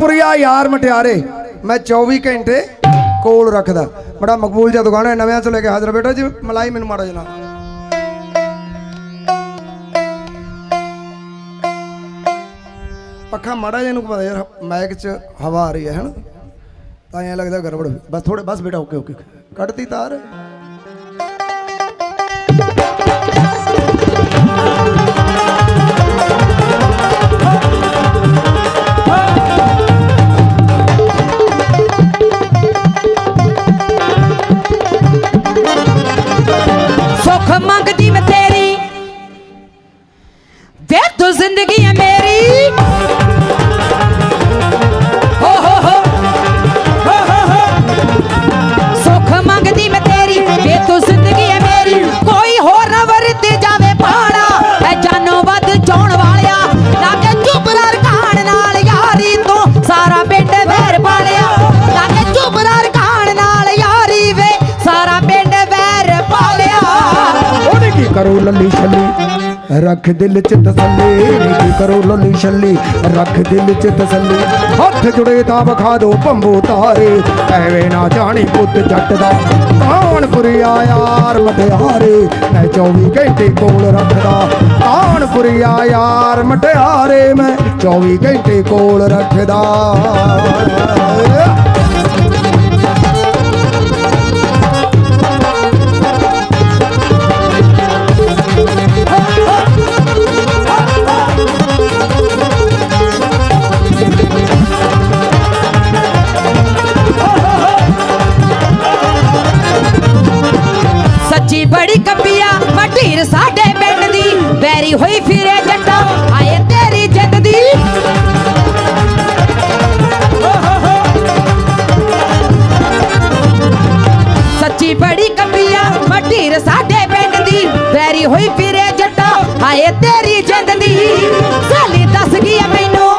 ਯਾਰ ਮਟਿਆਰੇ। ਮੈਂ 24 ਘੰਟੇ ਕੋਲ ਰੱਖਦਾ। ਬੜਾ ਮਕਬੂਲ ਜਿਹਾ ਦੁਕਾਨ ਹੈ, ਨਵਿਆਂ ਤੋਂ ਲੈ ਕੇ ਹਾਜ਼ਰ ਬੇਟਾ ਜੀ। ਮਲਾਈ ਮੈਨੂੰ ਮਾੜਾ ਜਨਾ ਪੱਖਾ ਮਾੜਾ ਜਿਹਾ ਨੂੰ ਪਤਾ ਯਾਰ ਮਾਈਕ 'ਚ ਹਵਾ ਆ ਰਹੀ ਹੈ ਹਨ ਤਾਂ ਐਂ ਲੱਗਦਾ ਗੜਬੜ ਬਸ ਥੋੜੇ ਬਸ ਬੇਟਾ ਓਕੇ ਓਕੇ ਕੱਢਤੀ ਤਾਰ। ਕਰੋ ਲੱਲੀ ਛੱਲੀ। ਰੱਖ ਦਿਲ ਚ ਤਸੱਲੀ ਨੀ ਕਰੋ ਲੱਲੀ ਛੱਲੀ। ਰੱਖ ਦਿਲ ਚ ਤਸੱਲੀ। ਹੱਥ ਜੁੜੇ ਤਾਂ ਵਿਖਾ ਦੋ ਭੰਬੂ ਤਾਰੇ। ਐਵੇਂ ਨਾ ਜਾਣੀ ਪੁੱਤ ਜੱਟ ਦਾ। ਕਾਨਪੁਰੀਆ ਯਾਰ ਮਟਿਆਰੇ। ਮੈਂ 24 ਘੰਟੇ ਕੋਲ ਰੱਖਦਾ। ਕਾਨਪੁਰੀਆ ਯਾਰ ਮਟਿਆਰੇ। ਮੈਂ 24 ਘੰਟੇ ਕੋਲ ਰੱਖਦਾ। ਵੈਰੀ ਹੋਈ ਫਿਰੇ ਜੱਟਾ। ਆਏ ਤੇਰੀ ਜਿੱਤ ਦੀ। ਸੱਚੀ ਬੜੀ ਕੱਪੀਆ ਮਟੀਰ ਸਾਡੇ ਪਿੰਡ ਦੀ। ਵੈਰੀ ਹੋਈ ਫਿਰੇ ਜੱਟਾ ਆਏ ਤੇਰੀ ਜਿੱਤ ਦੀ। ਸਾਲੀ ਦੱਸ ਗਈ ਆ ਮੈਨੂੰ।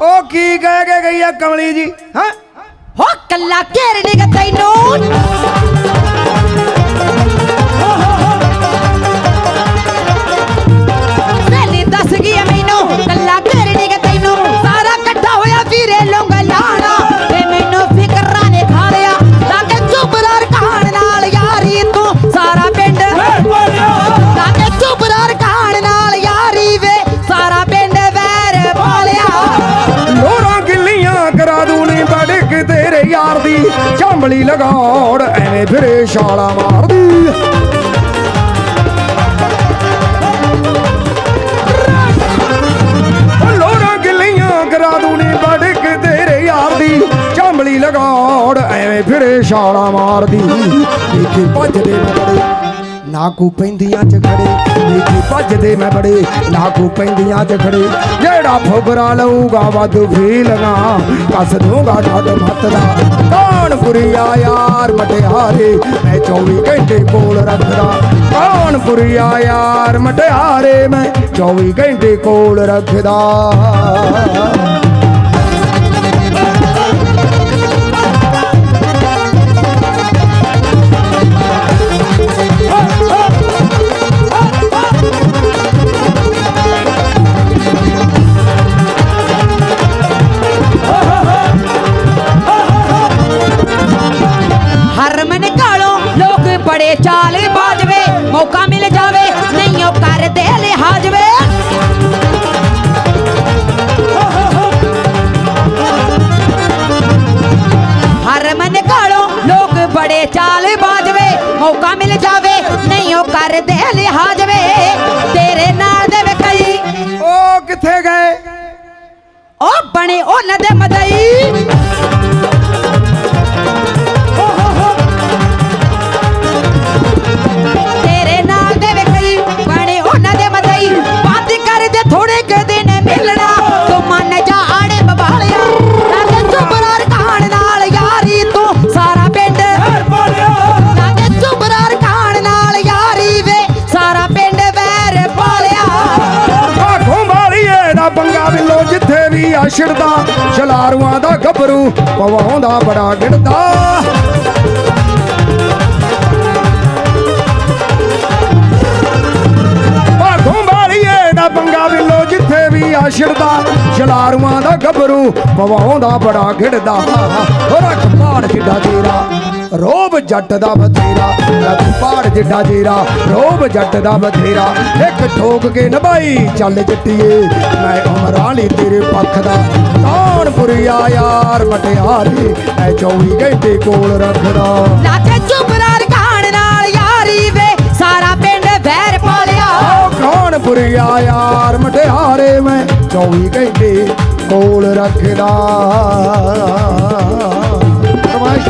ਉਹ ਕੀ ਕਹਿ ਕੇ ਗਈ ਆ ਕਮਲੀ ਜੀ ਹਾਂ? ਹੋ ਕੱਲਾ ਘੇਰ ਨਿਗ ਤੈਨੂੰ। ਯਾਰ ਦੀ ਚੰਬਲੀ ਲਗਾੜ ਐਵੇਂ ਫਿਰੇ ਛਾਲਾ ਮਾਰਦੀ। ਲੋਰਾਂ ਗਿੱਲੀਆਂ ਕਰਾ ਦੂਣੀ ਬੜਕ ਤੇਰੇ ਯਾਰ ਦੀ ਚੰਬਲੀ ਲਗਾੜ ਐਵੇਂ ਫਿਰੇ ਛਾਲਾ ਮਾਰਦੀ। ਦੇਖੀ ਭੱਜਦੇ ਮੈਂ ਨਾ ਕੋ ਪੈਂਦੀਆਂ ਚ ਖੜੇ ਦੇਖੀ ਭੱਜਦੇ ਮੈਂ ਬੜੇ ਨਾ ਕੋ ਪੈਂਦੀਆਂ ਚ ਖੜੇ। ਜਿਹੜਾ ਫੁਗਰਾ ਲਊਗਾ ਵਾਧੂ ਫੀਲਗਾ ਕੱਸ ਦੂੰਗਾ ਡੱਡ ਮੱਤ ਦਾ। ਕੌਣ ਯਾਰ ਮਟਿਆਰੇ, ਮੈਂ 24 ਘੰਟੇ ਕੋਲ ਰੱਖਦਾ। ਕੌਣ ਪੁਰੀਆ ਯਾਰ ਮਟਿਆਰੇ, ਮੈਂ 24 ਘੰਟੇ ਕੋਲ ਰੱਖਦਾ। ਬੜੇ ਚਾਲ ਬਾਜਵੇ ਮੌਕਾ ਮਿਲ ਜਾਵੇ ਨਹੀਂ ਉਹ ਕਰਦੇ ਲਿਹਾਜ਼ ਵੇ ਹਰਮਨ ਕਾਲੋਂ ਲੋਕ ਬੜੇ ਚਾਲ ਬਾਜਵੇ ਮੌਕਾ ਮਿਲ ਜਾਵੇ ਨਹੀਂ ਉਹ ਕਰਦੇ ਲਿਹਾਜ਼ ਵੇ ਤੇਰੇ ਨਾਲ ਦੇ ਵੇ ਕਈ ਉਹ ਕਿੱਥੇ ਗਏ? ਉਹ ਬਣੇ ਉਹਨਾਂ ਦੇ ਮਦਈ। ਜਿੱਥੇ ਵੀ ਆਸ਼ਰਦਾ ਛਲਾਰੂਆਂ ਦਾ ਗੱਭਰੂ ਪਵਾਉਂਦਾ ਬੜਾ ਗਿੜਦਾ ਆਖੋਂ ਵਾਲੀਏ ਦਾ ਬੰਗਾ ਬਿੱਲੋ ਜਿੱਥੇ ਵੀ ਆਸ਼ਰਦਾ ਛਲਾਰੂਆਂ ਦਾ ਗੱਭਰੂ ਗੱਭਰੂ ਪਵਾਉਂਦਾ ਬੜਾ ਗਿੜਦਾ ਰੱਖ ਪਾੜ ਜਿੱਡਾ ਤੇਰਾ। ਰੋਬ ਜੱਟ ਦਾ ਬਥੇਰਾ ਰੱਖ ਪਾੜ ਜਿੱਡਾ ਤੇਰਾ ਰੋਬ ਜੱਟ ਦਾ ਬਥੇਰਾ ਇੱਕ ਠੋਕ ਕੇ ਨਭਾਈ ਚੱਲ ਜੱਟੀਏ। ਮੈਂ ਉਮਰਾਂ ਲਈ ਤੇਰੇ ਪੱਖ ਦਾ ਕਾਨਪੁਰੀਆ ਯਾਰ ਮਟਿਆਰੇ ਐ 24 ਘੰਟੇ ਕੋਲ ਰੱਖਦਾ। ਲਾਗੇ ਚੁਬਰਾਰ ਖਾਣ ਨਾਲ ਯਾਰੀ ਵੇ ਸਾਰਾ ਪਿੰਡ ਵੈਰ ਪਾਲਿਆ। ਕਾਨਪੁਰੀਆ ਯਾਰ ਮਟਿਆਰੇ ਮੈਂ 24 ਘੰਟੇ ਕੋਲ ਰੱਖਦਾ। ਫਰਮਾਇਸ਼